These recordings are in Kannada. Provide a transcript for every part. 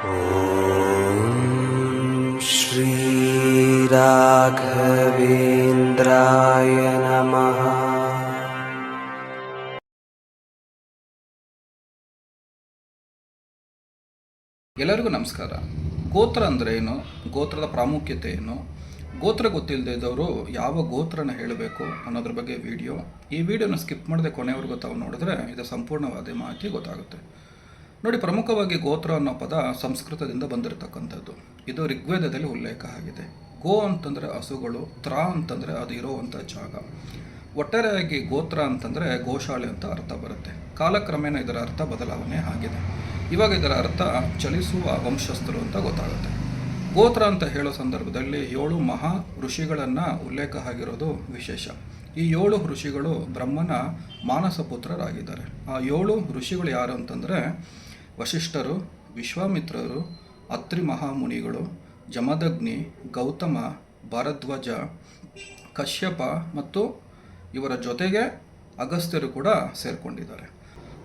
ॐ श्रीराघवेन्द्राय नमः ಎಲ್ಲರಿಗೂ ನಮಸ್ಕಾರ ಗೋತ್ರ ಅಂದರೆ ಏನು ಗೋತ್ರದ ಪ್ರಾಮುಖ್ಯತೆ ಏನು ಗೋತ್ರ ಗೊತ್ತಿಲ್ಲದೆ ಇದ್ದವರು ಯಾವ ಗೋತ್ರನ ಹೇಳಬೇಕು ಅನ್ನೋದ್ರ ಬಗ್ಗೆ ವಿಡಿಯೋ ಈ ವಿಡಿಯೋನ ಸ್ಕಿಪ್ ಮಾಡದೆ ಕೊನೆವರೆಗೂ ತಾವು ನೋಡಿದ್ರೆ ಇದು ಸಂಪೂರ್ಣವಾದ ಮಾಹಿತಿ ಗೊತ್ತಾಗುತ್ತೆ ನೋಡಿ, ಪ್ರಮುಖವಾಗಿ ಗೋತ್ರ ಅನ್ನೋ ಪದ ಸಂಸ್ಕೃತದಿಂದ ಬಂದಿರತಕ್ಕಂಥದ್ದು. ಇದು ಋಗ್ವೇದದಲ್ಲಿ ಉಲ್ಲೇಖ ಆಗಿದೆ. ಗೋ ಅಂತಂದರೆ ಹಸುಗಳು, ತ್ರ ಅಂತಂದರೆ ಅದು ಇರೋವಂಥ ಜಾಗ. ಒಟ್ಟಾರೆಯಾಗಿ ಗೋತ್ರ ಅಂತಂದರೆ ಗೋಶಾಲೆ ಅಂತ ಅರ್ಥ ಬರುತ್ತೆ. ಕಾಲಕ್ರಮೇಣ ಇದರ ಅರ್ಥ ಬದಲಾವಣೆ ಆಗಿದೆ. ಇವಾಗ ಇದರ ಅರ್ಥ ಚಲಿಸುವ ವಂಶಸ್ಥರು ಅಂತ ಗೊತ್ತಾಗುತ್ತೆ. ಗೋತ್ರ ಅಂತ ಹೇಳೋ ಸಂದರ್ಭದಲ್ಲಿ ಏಳು ಮಹಾ ಋಷಿಗಳನ್ನು ಉಲ್ಲೇಖ ಆಗಿರೋದು ವಿಶೇಷ. ಈ ಏಳು ಋಷಿಗಳು ಬ್ರಹ್ಮನ ಮಾನಸ ಪುತ್ರರಾಗಿದ್ದಾರೆ ಆ ಏಳು ಋಷಿಗಳು ಯಾರು ಅಂತಂದರೆ ವಶಿಷ್ಠರು ವಿಶ್ವಾಮಿತ್ರರು ಅತ್ರಿ ಮಹಾಮುನಿಗಳು ಜಮದಗ್ನಿ, ಗೌತಮ, ಭರದ್ವಾಜ, ಕಶ್ಯಪ ಮತ್ತು ಇವರ ಜೊತೆಗೆ ಅಗಸ್ತ್ಯರು ಕೂಡ ಸೇರಿಕೊಂಡಿದ್ದಾರೆ.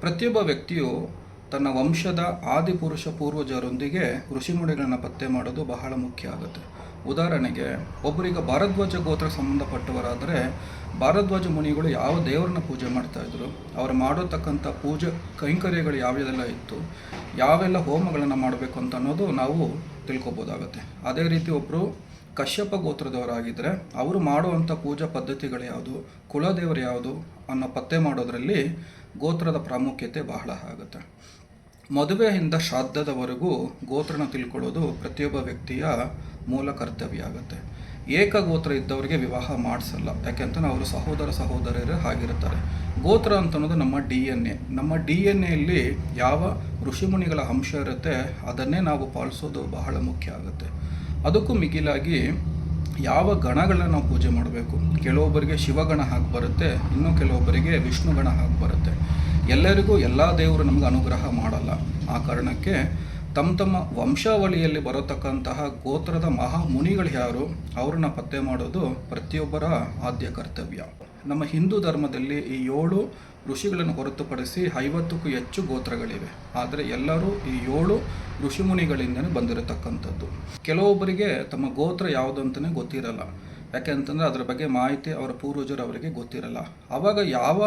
ಪ್ರತಿಯೊಬ್ಬ ವ್ಯಕ್ತಿಯು ತನ್ನ ವಂಶದ ಆದಿಪುರುಷ ಪೂರ್ವಜರೊಂದಿಗೆ ಋಷಿಮುನಿಗಳನ್ನು ಪತ್ತೆ ಮಾಡೋದು ಬಹಳ ಮುಖ್ಯ ಆಗುತ್ತೆ. ಉದಾಹರಣೆಗೆ, ಒಬ್ಬರಿಗೆ ಭಾರದ್ವಾಜ ಗೋತ್ರ ಸಂಬಂಧಪಟ್ಟವರಾದರೆ, ಭಾರದ್ವಾಜ ಮುನಿಗಳು ಯಾವ ದೇವರನ್ನ ಪೂಜೆ ಮಾಡ್ತಾಯಿದ್ರು ಅವರು ಮಾಡತಕ್ಕಂಥ ಪೂಜೆ ಕೈಂಕರ್ಯಗಳು ಯಾವ್ಯಾವೆಲ್ಲ ಇತ್ತು, ಯಾವೆಲ್ಲ ಹೋಮಗಳನ್ನು ಮಾಡಬೇಕು ಅಂತ ಅನ್ನೋದು ನಾವು ತಿಳ್ಕೊಬೋದಾಗುತ್ತೆ. ಅದೇ ರೀತಿ ಒಬ್ಬರು ಕಶ್ಯಪ ಗೋತ್ರದವರಾಗಿದ್ದರೆ ಅವರು ಮಾಡುವಂಥ ಪೂಜಾ ಪದ್ಧತಿಗಳು ಯಾವುದು, ಕುಲದೇವರು ಯಾವುದು ಅನ್ನೋ ಪತ್ತೆ ಮಾಡೋದರಲ್ಲಿ ಗೋತ್ರದ ಪ್ರಾಮುಖ್ಯತೆ ಬಹಳ ಆಗುತ್ತೆ. ಮದುವೆಯಿಂದ ಶ್ರಾದ್ದದವರೆಗೂ ಗೋತ್ರನ ತಿಳ್ಕೊಳ್ಳೋದು ಪ್ರತಿಯೊಬ್ಬ ವ್ಯಕ್ತಿಯ ಮೂಲ ಕರ್ತವ್ಯ ಆಗುತ್ತೆ. ಏಕಗೋತ್ರ ಇದ್ದವರಿಗೆ ವಿವಾಹ ಮಾಡಿಸಲ್ಲ. ಯಾಕೆಂತಂದ್ರೆ ಅವರು ಸಹೋದರ ಸಹೋದರರು ಆಗಿರ್ತಾರೆ ಗೋತ್ರ ಅಂತ ಅನ್ನೋದು ನಮ್ಮ ಡಿ ಎನ್ ಎ. ನಮ್ಮ ಡಿ ಎನ್ ಎಲ್ಲಿ ಯಾವ ಋಷಿಮುನಿಗಳ ಅಂಶ ಇರುತ್ತೆ, ಅದನ್ನೇ ನಾವು ಪಾಲಿಸೋದು ಬಹಳ ಮುಖ್ಯ ಆಗುತ್ತೆ. ಅದಕ್ಕೂ ಮಿಗಿಲಾಗಿ ಯಾವ ಗಣಗಳನ್ನ ನಾವು ಪೂಜೆ ಮಾಡಬೇಕು? ಕೆಲವೊಬ್ಬರಿಗೆ ಶಿವಗಣ ಹಾಕಿ ಬರುತ್ತೆ, ಇನ್ನು ಕೆಲವೊಬ್ಬರಿಗೆ ವಿಷ್ಣುಗಣ ಹಾಕಿ ಬರುತ್ತೆ. ಎಲ್ಲರಿಗೂ ಎಲ್ಲ ದೇವರು ನಮಗೆ ಅನುಗ್ರಹ ಮಾಡಲ್ಲ. ಆ ಕಾರಣಕ್ಕೆ ತಮ್ಮ ತಮ್ಮ ವಂಶಾವಳಿಯಲ್ಲಿ ಬರತಕ್ಕಂತಹ ಗೋತ್ರದ ಮಹಾ ಮುನಿಗಳು ಯಾರು? ಅವ್ರನ್ನ ಪತ್ತೆ ಮಾಡೋದು ಪ್ರತಿಯೊಬ್ಬರ ಆದ್ಯ ಕರ್ತವ್ಯ. ನಮ್ಮ ಹಿಂದೂ ಧರ್ಮದಲ್ಲಿ ಈ ಏಳು ಋಷಿಗಳನ್ನು ಹೊರತುಪಡಿಸಿ ಐವತ್ತಕ್ಕೂ ಹೆಚ್ಚು ಗೋತ್ರಗಳಿವೆ. ಆದರೆ ಎಲ್ಲರೂ ಈ ಏಳು ಋಷಿಮುನಿಗಳಿಂದನೇ ಬಂದಿರತಕ್ಕಂಥದ್ದು. ಕೆಲವೊಬ್ಬರಿಗೆ ತಮ್ಮ ಗೋತ್ರ ಯಾವುದು ಅಂತಲೇ ಗೊತ್ತಿರಲ್ಲ ಯಾಕೆಂತಂದರೆ ಅದರ ಬಗ್ಗೆ ಮಾಹಿತಿ ಅವರ ಪೂರ್ವಜರು ಅವರಿಗೆ ಗೊತ್ತಿರಲ್ಲ. ಆವಾಗ ಯಾವ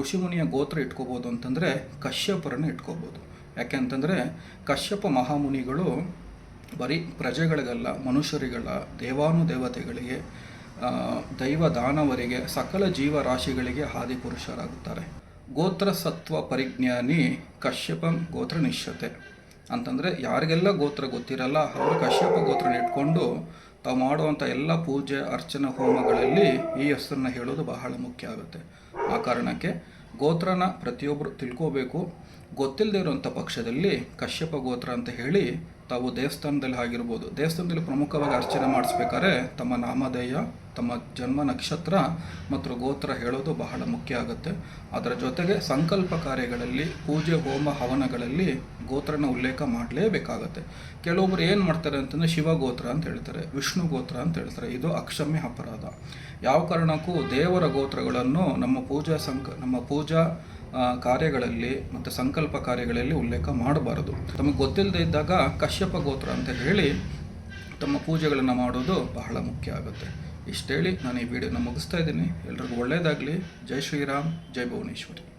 ಋಷಿಮುನಿಯ ಗೋತ್ರ ಇಟ್ಕೋಬೋದು ಅಂತಂದರೆ ಕಶ್ಯಪರನ್ನು ಇಟ್ಕೋಬೋದು. ಯಾಕೆಂತಂದರೆ ಕಶ್ಯಪ ಮಹಾಮುನಿಗಳು ಬರೀ ಪ್ರಜೆಗಳಿಗಲ್ಲ ಮನುಷ್ಯರಿಗಳ ದೇವಾನುದೇವತೆಗಳಿಗೆ ದೈವ ದಾನವರಿಗೆ, ಸಕಲ ಜೀವರಾಶಿಗಳಿಗೆ ಆದಿಪುರುಷರಾಗುತ್ತಾರೆ ಗೋತ್ರ ಸತ್ವ ಪರಿಜ್ಞಾನಿ ಕಶ್ಯಪಂ ಗೋತ್ರ ನಿಶ್ಚತೆ ಅಂತಂದರೆ ಯಾರಿಗೆಲ್ಲ ಗೋತ್ರ ಗೊತ್ತಿರಲ್ಲ, ಅವರು ಕಶ್ಯಪ ಗೋತ್ರ ಇಟ್ಕೊಂಡು ತಾವು ಮಾಡುವಂಥ ಎಲ್ಲ ಪೂಜೆ, ಅರ್ಚನಾ, ಹೋಮಗಳಲ್ಲಿ ಈ ಹೆಸರನ್ನ ಹೇಳೋದು ಬಹಳ ಮುಖ್ಯ ಆಗುತ್ತೆ. ಆ ಕಾರಣಕ್ಕೆ ಗೋತ್ರನ ಪ್ರತಿಯೊಬ್ಬರು ತಿಳ್ಕೋಬೇಕು. ಗೊತ್ತಿಲ್ಲದೆ ಇರುವಂಥ ಪಕ್ಷದಲ್ಲಿ ಕಶ್ಯಪ ಗೋತ್ರ ಅಂತ ಹೇಳಿ ತಾವು ದೇವಸ್ಥಾನದಲ್ಲಿ ಆಗಿರ್ಬೋದು, ದೇವಸ್ಥಾನದಲ್ಲಿ ಪ್ರಮುಖವಾಗಿ ಅರ್ಚನೆ ಮಾಡಿಸ್ಬೇಕಾದ್ರೆ ತಮ್ಮ ನಾಮಧೇಯ, ತಮ್ಮ ಜನ್ಮ ನಕ್ಷತ್ರ ಮತ್ತು ಗೋತ್ರ ಹೇಳೋದು ಬಹಳ ಮುಖ್ಯ ಆಗುತ್ತೆ. ಅದರ ಜೊತೆಗೆ ಸಂಕಲ್ಪ ಕಾರ್ಯಗಳಲ್ಲಿ, ಪೂಜೆ, ಹೋಮ, ಹವನಗಳಲ್ಲಿ ಗೋತ್ರನ ಉಲ್ಲೇಖ ಮಾಡಲೇಬೇಕಾಗತ್ತೆ. ಕೆಲವೊಬ್ಬರು ಏನು ಮಾಡ್ತಾರೆ ಅಂತಂದರೆ ಶಿವ ಗೋತ್ರ ಅಂತ ಹೇಳ್ತಾರೆ, ವಿಷ್ಣು ಗೋತ್ರ ಅಂತ ಹೇಳ್ತಾರೆ. ಇದು ಅಕ್ಷಮ್ಯ ಅಪರಾಧ. ಯಾವ ಕಾರಣಕ್ಕೂ ದೇವರ ಗೋತ್ರಗಳನ್ನು ನಮ್ಮ ಪೂಜಾ ಸಂಕ, ನಮ್ಮ ಪೂಜಾ ಕಾರ್ಯಗಳಲ್ಲಿ ಮತ್ತು ಸಂಕಲ್ಪ ಕಾರ್ಯಗಳಲ್ಲಿ ಉಲ್ಲೇಖ ಮಾಡಬಾರದು. ತಮಗೆ ಗೊತ್ತಿಲ್ಲದೆ ಇದ್ದಾಗ ಕಶ್ಯಪ ಗೋತ್ರ ಅಂತ ಹೇಳಿ ತಮ್ಮ ಪೂಜೆಗಳನ್ನು ಮಾಡೋದು ಬಹಳ ಮುಖ್ಯ ಆಗುತ್ತೆ. ಇಷ್ಟೇಳಿ ನಾನು ಈ ವಿಡಿಯೋನ ಮುಗಿಸ್ತಾ ಇದ್ದೀನಿ. ಎಲ್ರಿಗೂ ಒಳ್ಳೆಯದಾಗಲಿ. ಜೈ ಶ್ರೀರಾಮ್, ಜೈ ಭುವನೇಶ್ವರಿ.